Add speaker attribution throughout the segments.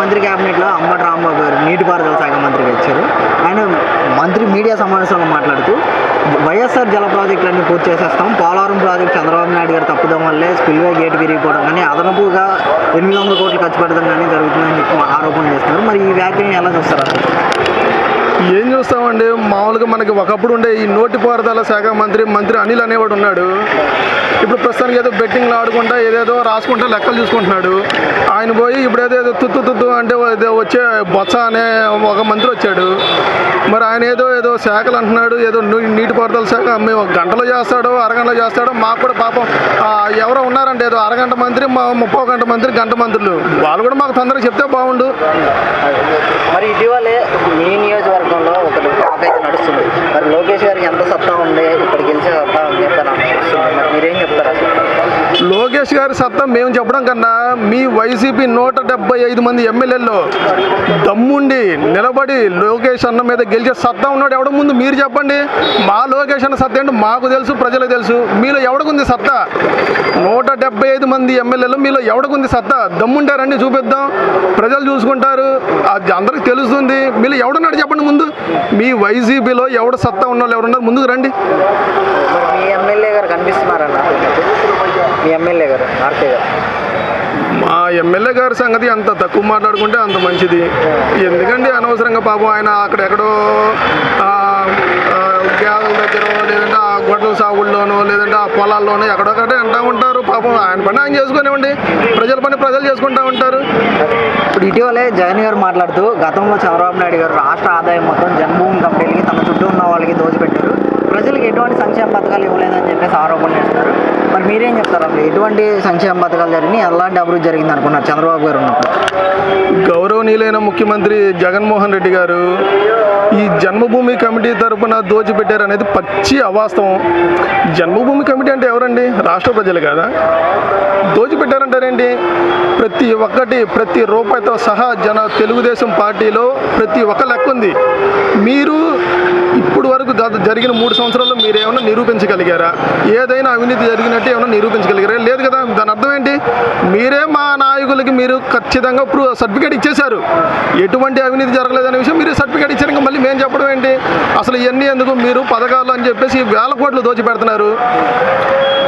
Speaker 1: మంత్రి క్యాబినెట్లో అమ్మటి రాంబాబు గారు నీటిపారుదల శాఖ మంత్రిగా ఇచ్చారు ఆయన మంత్రి మీడియా సమావేశంలో మాట్లాడుతూ వైఎస్ఆర్ జల ప్రాజెక్టులన్నీ పూర్తి చేసేస్తాం. పోలవరం ప్రాజెక్ట్ చంద్రబాబు నాయుడు గారు తప్పుదం వల్లే స్పిల్వే గేట్ విరిగిపోవడం కానీ అదనపుగా ఎనిమిది వందల కోట్లు ఖర్చు పెడతాం కానీ జరుగుతుందని చెప్పి ఆరోపణలు చేస్తున్నారు. మరి ఈ వ్యాఖ్యని ఎలా చూస్తారు
Speaker 2: ఏం చూస్తామండి? మామూలుగా మనకి ఒకప్పుడు ఉండే ఈ నోటిపారుదల శాఖ మంత్రి మంత్రి అనిల్ అనేవాడు ఉన్నాడు. ఇప్పుడు ప్రస్తుతానికి ఏదో బెట్టింగ్లు ఆడుకుంటా ఏదేదో రాసుకుంటా లెక్కలు చూసుకుంటున్నాడు. ఆయన పోయి ఇప్పుడు ఏదో తుత్తు తుత్తు అంటే ఏదో వచ్చే బొత్స అనే ఒక మంత్రి వచ్చాడు. మరి ఆయన ఏదో ఏదో శాఖలు అంటున్నాడు ఏదో నీటిపారుదల శాఖ మేము గంటలో చేస్తాడో అరగంటలో చేస్తాడో మాకు కూడా పాపం ఎవరో ఉన్నారంటే ఏదో అరగంట మంత్రి మా ముప్పై గంట మంత్రి గంట మంత్రులు. వాళ్ళు కూడా మాకు తొందరగా చెప్తే బాగుండు.
Speaker 1: మరి ఇటీవలే మీ నియోజకవర్గంలో ఒక నడుస్తుంది. మరి లోకేష్ గారికి ఎంత సత్తా ఉంది? ఇప్పటికి గెలిచే సత్తా ఉంది చెప్పి నాకు నడుస్తుంది మరి మీరేం చెప్తారు అసలు
Speaker 2: లోకేష్ గారి సత్తా మేము చెప్పడం కన్నా మీ వైసీపీ నూట డెబ్బై ఐదు మంది ఎమ్మెల్యేల్లో దమ్ముండి నిలబడి లోకేష్ అన్న మీద గెలిచే సత్తా ఉన్నాడు. ఎవడ ముందు మీరు చెప్పండి. మా లోకేష్ అన్న సత్తా ఏంటో మాకు తెలుసు ప్రజలకు తెలుసు. మీలో ఎవడకుంది సత్తా? నూట డెబ్బై ఐదు మంది ఎమ్మెల్యేలు మీలో ఎవడకుంది సత్తా? దమ్ముంటారండి చూపిద్దాం. ప్రజలు చూసుకుంటారు. అది అందరికి తెలుస్తుంది. మీలో ఎవడున్నాడు చెప్పండి ముందు. మీ వైసీపీలో ఎవడ సత్తా ఉన్న వాళ్ళు ఎవరున్నారు? ముందుకు రండి.
Speaker 1: ఎమ్మెల్యే గారు కనిపిస్తున్నారన్న. మీ ఎమ్మెల్యే గారు ఆర్కే గారు?
Speaker 2: మా ఎమ్మెల్యే గారి సంగతి అంత తక్కువ మాట్లాడుకుంటే అంత మంచిది. ఎందుకంటే అనవసరంగా పాపం ఆయన అక్కడెక్కడో గేదెల దగ్గర లేదంటే ఆ గొడ్ల సాగుల్లోనో లేదంటే ఆ పొలాల్లోనో ఎక్కడొక్కడే అంటూ ఉంటారు. పాపం ఆయన పని ఆయన చేసుకునివ్వండి. ప్రజల పని ప్రజలు చేసుకుంటూ ఉంటారు.
Speaker 1: ఇప్పుడు ఇటీవలే జగన్ గారు మాట్లాడుతూ గతంలో చంద్రబాబు నాయుడు గారు రాష్ట్ర ఆదాయం మొత్తం జన్మభూమి కంపెనీలకి తన చుట్టూ ఉన్న వాళ్ళకి దోచిపెట్టారు. ప్రజలకు ఎటువంటి సంక్షేమ పథకాలు ఇవ్వలేదని చెప్పేసి ఆరోపణలు చేస్తున్నారు. మరి మీరేం చెప్తారు అసలు ఎటువంటి సంక్షేమ పథకాలు జరిగినాయి? ఎలాంటి అభివృద్ధి జరిగింది అనుకున్నారు చంద్రబాబు గారు ఉన్నప్పుడు?
Speaker 2: గౌరవనీయులైన ముఖ్యమంత్రి జగన్మోహన్ రెడ్డి గారు ఈ జన్మభూమి కమిటీ తరపున దోచిపెట్టారు అనేది పచ్చి అవాస్తవం. జన్మభూమి కమిటీ అంటే ఎవరండి? రాష్ట్ర ప్రజలు కదా? దోచిపెట్టారంటారేంటి? ప్రతి ఒక్కటి ప్రతి రూపాయితో సహా జన తెలుగుదేశం పార్టీలో ప్రతి ఒక్క లెక్క ఉంది. మీరు ఇప్పుడు వరకు జరిగిన మూడు సంవత్సరాల్లో మీరు ఏమైనా నిరూపించగలిగారా? ఏదైనా అవినీతి జరిగినట్టు ఏమైనా నిరూపించగలిగారా? లేదు కదా? దాని అర్థం ఏంటి? మీరే మా నాయకులకి మీరు ఖచ్చితంగా ప్రూ సర్టిఫికేట్ ఇచ్చేశారు. ఎటువంటి అవినీతి జరగలేదనే విషయం మీరు సర్టిఫికేట్ ఇచ్చారు. ఇంకా మళ్ళీ మేము చెప్పడం ఏంటి? అసలు ఇవన్నీ ఎందుకు మీరు పథకాలు అని చెప్పేసి వేల కోట్లు దోచిపెడుతున్నారు.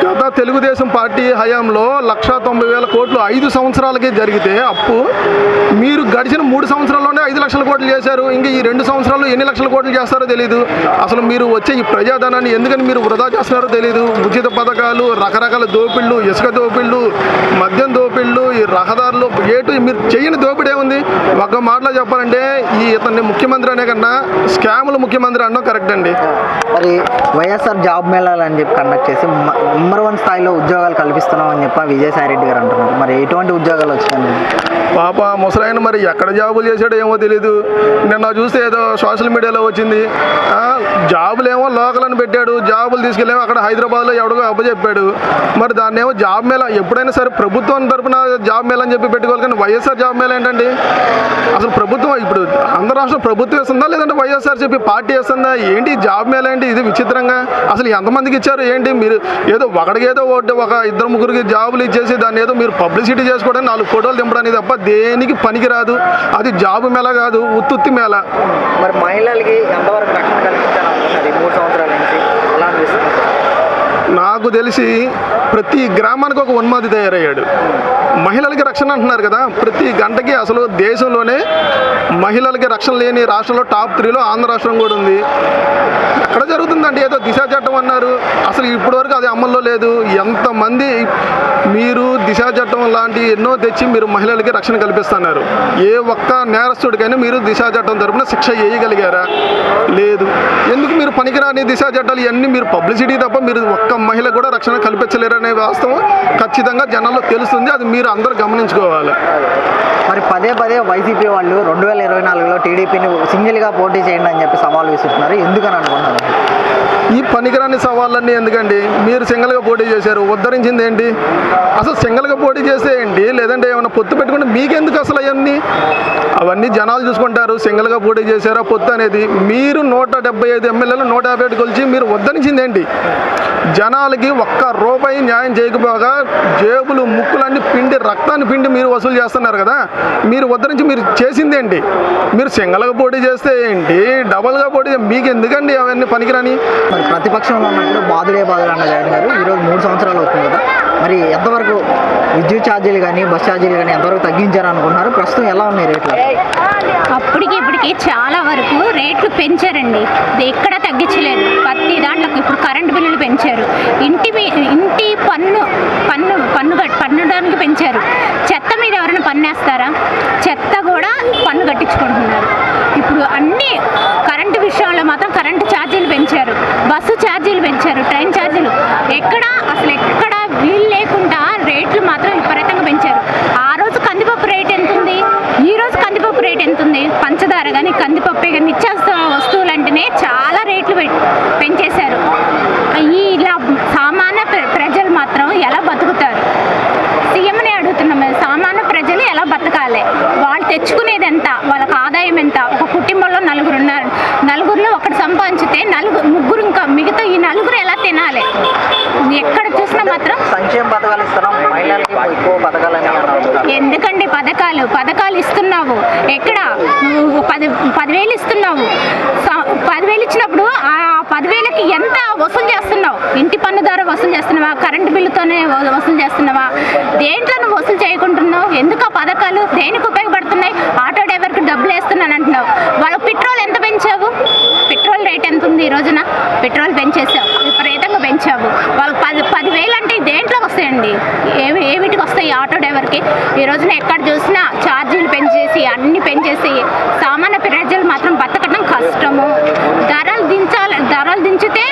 Speaker 2: గత తెలుగుదేశం పార్టీ హయాంలో లక్ష తొంభై వేల కోట్లు ఐదు సంవత్సరాలకే జరిగితే అప్పు మీరు గడిచిన మూడు సంవత్సరాల్లోనే ఐదు లక్షల కోట్లు చేశారు. ఇంకా ఈ రెండు సంవత్సరాల్లో ఎన్ని లక్షల కోట్లు చేస్తారో తెలియదు అసలు మీరు వచ్చే ఈ ప్రజాధనాన్ని ఎందుకని మీరు వృధా చేస్తున్నారో తెలియదు ఉచిత పథకాలు రకరకాల దోపిళ్ళు ఇసుక దోపిళ్ళు మద్యం దోపిళ్ళు ఈ రహదారులు ఏటు మీరు చేయని దోపిడీ ఏముంది ఒక మాటలో చెప్పాలంటే ఈ ఇతన్ని ముఖ్యమంత్రి అనే కన్నా స్కాముల ముఖ్యమంత్రి అనడం కరెక్ట్ అండి.
Speaker 1: మరి వైఎస్ఆర్ జాబ్ మేళాలు అని చెప్పి కండక్ట్ చేసి నెంబర్ వన్ స్థాయిలో ఉద్యోగాలు కల్పిస్తున్నాం అని చెప్పి విజయసాయి రెడ్డి గారు అంటున్నారు. మరి ఎటువంటి ఉద్యోగాలు వచ్చాయండి
Speaker 2: పాప ముసలాయన మరి ఎక్కడ జాబులు చేశాడో ఏమో తెలియదు నిన్న చూస్తే ఏదో సోషల్ మీడియాలో వచ్చింది. జాబులు ఏమో లోకల్ అని పెట్టాడు. జాబులు తీసుకెళ్ళేమో అక్కడ హైదరాబాద్లో ఎవడికో అప్పచెప్పాడు. మరి దాన్ని ఏమో జాబ్ మేళ ఎప్పుడైనా సరే ప్రభుత్వం తరపున జాబ్ మేళ అని చెప్పి పెట్టుకోవాలి కానీ వైఎస్ఆర్ జాబ్ మేళ ఏంటండి? అసలు ప్రభుత్వం ఇప్పుడు ఆంధ్ర రాష్ట్రం ప్రభుత్వం ఇస్తుందా లేదంటే వైఎస్ఆర్ చెప్పి పార్టీ ఇస్తుందా? ఏంటి జాబ్ మేళ ఏంటి? ఇది విచిత్రంగా. అసలు ఎంతమందికి ఇచ్చారు? ఏంటి మీరు ఏదో ఒకడికేదో ఒకటి ఒక ఇద్దరు ముగ్గురికి జాబులు ఇచ్చేసి దాన్ని ఏదో మీరు పబ్లిసిటీ చేసుకోవడానికి నాలుగు ఫోటోలు దింపడానికి తప్ప దేనికి పనికిరాదు. అది జాబ్ మేళ కాదు ఉత్తుత్తి మేళ.
Speaker 1: మరి మహిళలకి ఎంతవరకు రక్షణ కల్పించాలనుకుంటున్నారు మూడు సంవత్సరాల నుంచి? ఎలా
Speaker 2: నాకు తెలిసి ప్రతి గ్రామానికి ఒక ఉన్మాది తయారయ్యాడు. మహిళలకి రక్షణ అంటున్నారు కదా ప్రతి గంటకి అసలు దేశంలోనే మహిళలకి రక్షణ లేని రాష్ట్రంలో టాప్ త్రీలో ఆంధ్ర రాష్ట్రం కూడా ఉంది. ఎక్కడ జరుగుతుందండి ఏదో దిశ చట్టం అన్నారు. అసలు ఇప్పటివరకు అది అమల్లో లేదు. ఎంతమంది మీరు దిశ చట్టం లాంటి ఎన్నో తెచ్చి మీరు మహిళలకి రక్షణ కల్పిస్తున్నారు. ఏ ఒక్క నేరస్తుడికైనా మీరు దిశ చట్టం తరపున శిక్ష వేయగలిగారా? లేదు. పనికిరాని దిశ చట్టాలు ఇవన్నీ మీరు పబ్లిసిటీ తప్ప మీరు ఒక్క మహిళ కూడా రక్షణ కల్పించలేరనే వాస్తవం ఖచ్చితంగా జనాల్లో తెలుస్తుంది. అది మీరు అందరూ గమనించుకోవాలి.
Speaker 1: మరి పదే పదే వైసీపీ వాళ్ళు రెండు వేల ఇరవై నాలుగులో టీడీపీని సింగిల్గా పోటీ చేయండి అని చెప్పి సవాల్ విసురుతున్నారు. ఎందుకని అనుకుంటున్నారు?
Speaker 2: ఈ పనికిరాని సవాళ్ళన్నీ ఎందుకండి? మీరు సింగల్గా పోటీ చేశారు ఉద్ధరించింది ఏంటి అసలు సింగల్గా పోటీ చేస్తే ఏంటి? లేదంటే ఏమైనా పొత్తు పెట్టుకుంటే మీకెందుకు అసలు అవన్నీ? అవన్నీ జనాలు చూసుకుంటారు సింగల్గా పోటీ చేశారా పొత్తు అనేది. మీరు నూట డెబ్బై ఐదు ఎమ్మెల్యేలు నూట యాభై ఒకటి కొలిచి మీరు ఉద్ధరించింది ఏంటి జనాలకి ఒక్క రూపాయి న్యాయం చేయకపోగా జేబులు ముక్కులన్నీ పిండి రక్తాన్ని పిండి మీరు వసూలు చేస్తున్నారు కదా? మీరు ఉద్ధరించి మీరు చేసింది ఏంటి మీరు సింగల్గా పోటీ చేస్తే ఏంటి? డబల్గా పోటీ మీకు ఎందుకండి అవన్నీ పనికిరాని?
Speaker 1: మరి ప్రతిపక్షంలో ఉన్నప్పుడు బాధుడే బాధుడు అన్న జగన్ గారు. ఈరోజు మూడు సంవత్సరాలు అవుతుంది కదా. మరి ఎంతవరకు విద్యుత్ ఛార్జీలు కానీ బస్ ఛార్జీలు కానీ ఎంతవరకు తగ్గించారు ప్రస్తుతం ఎలా ఉన్నాయి రేట్లు?
Speaker 3: అప్పటికి ఇప్పటికి చాలా వరకు రేట్లు పెంచారండి. ఇది ఎక్కడ తగ్గించలేదు. ప్రతి దాంట్లో ఇప్పుడు కరెంటు బిల్లులు పెంచారు. ఇంటి మీ- ఇంటి పన్ను పన్ను పన్ను పన్నుడానికి పెంచారు. చెత్త మీద ఎవరైనా పన్నేస్తారా చెత్త కూడా పన్ను కట్టించుకుంటున్నారు. ఇప్పుడు అన్ని కరెంటు విషయంలో మాత్రం కరెంట్ ఛార్జీలు పెంచారు ట్రైన్ ఛార్జీలు. ఎక్కడ అసలు ఎక్కడ వీలు లేకుండా రేట్లు మాత్రం విపరీతంగా పెంచారు. ఆ రోజు కందిపప్పు రేట్ ఎంత ఉంది ఈ రోజు కందిపప్పు రేట్ ఎంత ఉంది పంచదార కానీ కందిపప్పు కానీ నిత్యావసర వస్తువులు అంటేనే చాలా రేట్లు పెంచేశారు. ఈ ఇలా సామాన్య ప్ర- ప్రజలు మాత్రం ఎలా బతుకుతారు సీఎంని అడుగుతున్నాం మేము. సామాన్య ప్రజలు ఎలా బతకాలి వాళ్ళు తెచ్చుకునేది ఎంత వాళ్ళకి ఆదాయం ఎంత ఒక కుటుంబంలో నలుగురు ఉన్నారు నలుగురిలో ఒకటి సంపాదించితే నలుగురు ముగ్గురు ఇంకా మిగతా ఈ నలుగురు ఎలా తినాలి? ఎక్కడ చూసినా మాత్రం
Speaker 1: సంక్షేమ పథకాలు ఇస్తున్నాం. మహిళలకి ఎక్కువ పథకాలని అన్నారు
Speaker 3: ఎందుకండి పథకాలు? పథకాలు ఇస్తున్నావు. ఎక్కడ? నువ్వు పది పదివేలు ఇస్తున్నావు. పదివేలు ఇచ్చినప్పుడు ఆ పదివేలకి ఎంత వసూలు చేస్తున్నావు? ఇంటి పన్ను ద్వారా వసూలు చేస్తున్నావా? కరెంటు బిల్లుతోనే వసూలు చేస్తున్నావా? దేంట్లో నువ్వు వసూలు చేయకుంటున్నావు? ఎందుకు ఆ పథకాలు? దేనికి ఉపయోగపడుతున్నాయి? ఆటో డ్రైవర్కి డబ్బులు వేస్తున్నాను అంటున్నావు వాళ్ళ పెట్రోల్ ఎంత పెంచావు? రేట్ ఎంత ఉంది ఈ రోజున? పెట్రోల్ పెంచేసావు విపరీతంగా పెంచావు. వాళ్ళకి పది పదివేలు అంటే దేంట్లో వస్తాయండి? ఏవి ఏమిటికి వస్తాయి ఆటో డ్రైవర్కి? ఈ రోజున ఎక్కడ చూసినా ఛార్జీలు పెంచేసి అన్ని పెంచేసి సామాన్య ప్రజలు మాత్రం బతకడం కష్టము. ధరలు దించాలి ధరలు దించితే